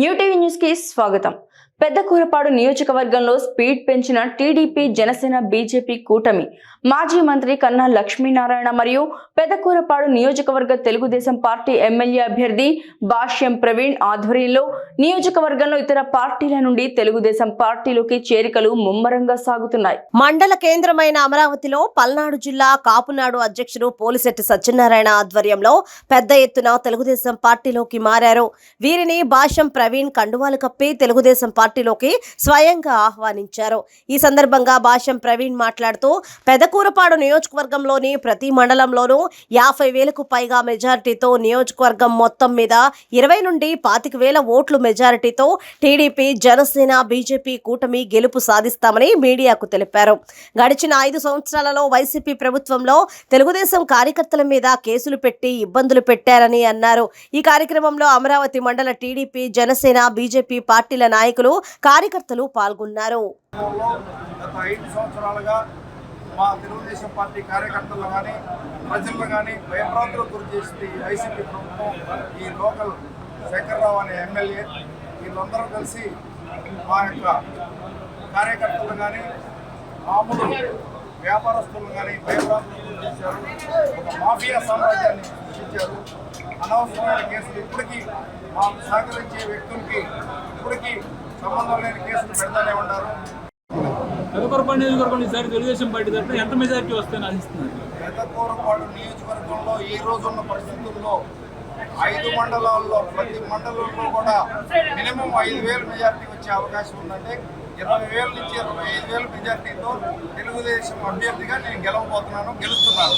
New TV న్యూస్కి స్వాగతం. పెద్ద కూరపాడు నియోజకవర్గంలో స్పీడ్ పెంచిన టీడీపీ జనసేన బీజేపీ కూటమి. మాజీ మంత్రి కన్నా లక్ష్మీనారాయణ మరియు పెద్ద కూరపాడు నియోజకవర్గ తెలుగుదేశం పార్టీ ఎమ్మెల్యే అభ్యర్థి భాష్యం ప్రవీణ్ ఆధ్వర్యంలో నియోజకవర్గంలో ఇతర పార్టీల నుండి తెలుగుదేశం పార్టీలోకి చేరికలు ముమ్మరంగా సాగుతున్నాయి. మండల కేంద్రమైన అమరావతిలో పల్నాడు జిల్లా కాపునాడు అధ్యక్షుడు పోలిశెట్టి సత్యనారాయణ ఆధ్వర్యంలో పెద్ద ఎత్తున తెలుగుదేశం పార్టీలోకి మారారు. వీరిని భాష్యం ప్రవీణ్ కండువాలు కప్పి తెలుగుదేశం పార్టీలోకి స్వయంగా ఆహ్వానించారు. ఈ సందర్భంగా భాష్యం ప్రవీణ్ మాట్లాడుతూ పెదకూరపాడు నియోజకవర్గంలోని ప్రతి మండలంలోనూ యాభై వేలకు పైగా మెజారిటీతో నియోజకవర్గం మొత్తం మీద ఇరవై నుండి పాతిక వేల ఓట్లు మెజారిటీతో టీడీపీ జనసేన బీజేపీ కూటమి గెలుపు సాధిస్తామని మీడియాకు తెలిపారు. గడిచిన ఐదు సంవత్సరాలలో వైసీపీ ప్రభుత్వంలో తెలుగుదేశం కార్యకర్తల మీద కేసులు పెట్టి ఇబ్బందులు పెట్టారని అన్నారు. ఈ కార్యక్రమంలో అమరావతి మండల టీడీపీ జనసేన బీజేపీ పార్టీల నాయకులు కార్యకర్తలు పాల్గొన్నారు. గత ఐదు సంవత్సరాలుగా మా తెలుగుదేశం పార్టీ కార్యకర్తలు కానీ ప్రజలు కానీ భయభ్రాంతులకు గురి చేసింది వైసీపీ ప్రభుత్వం. ఈ లోకల్ శంకర్రావు అనే ఎమ్మెల్యే వీళ్ళందరూ కలిసి మా యొక్క కార్యకర్తలు కానీ మామూలు వ్యాపారస్తులను కానీ భయభ్రాంతులకు గురి చేశారు. ఒక మాఫియా సామ్రాజ్యాన్ని సృష్టించారు అనవసరమైన కేసులు ఇప్పటికీ మాకు సహకరించే వ్యక్తులకి ఇప్పటికీ సంబంధం లేని కేసులు పెడతానే ఉన్నారు. పెదకొరపాడు నియోజకవర్గంలో ఈసారి తెలుగుదేశం పార్టీ తరఫున ఎంత మెజారిటీ వస్తాయని ఆశిస్తున్నారు పెద్దకూరపాడు నియోజకవర్గంలో ఈ రోజున్న పరిస్థితుల్లో ఐదు మండలాల్లో ప్రతి మండలంలో కూడా మినిమం ఐదు వేలు మెజార్టీ వచ్చే అవకాశం ఉందంటే ఇరవై వేల నుంచి ఇరవై ఐదు వేల మెజార్టీతో తెలుగుదేశం అభ్యర్థిగా నేను గెలవబోతున్నాను గెలుస్తున్నాను.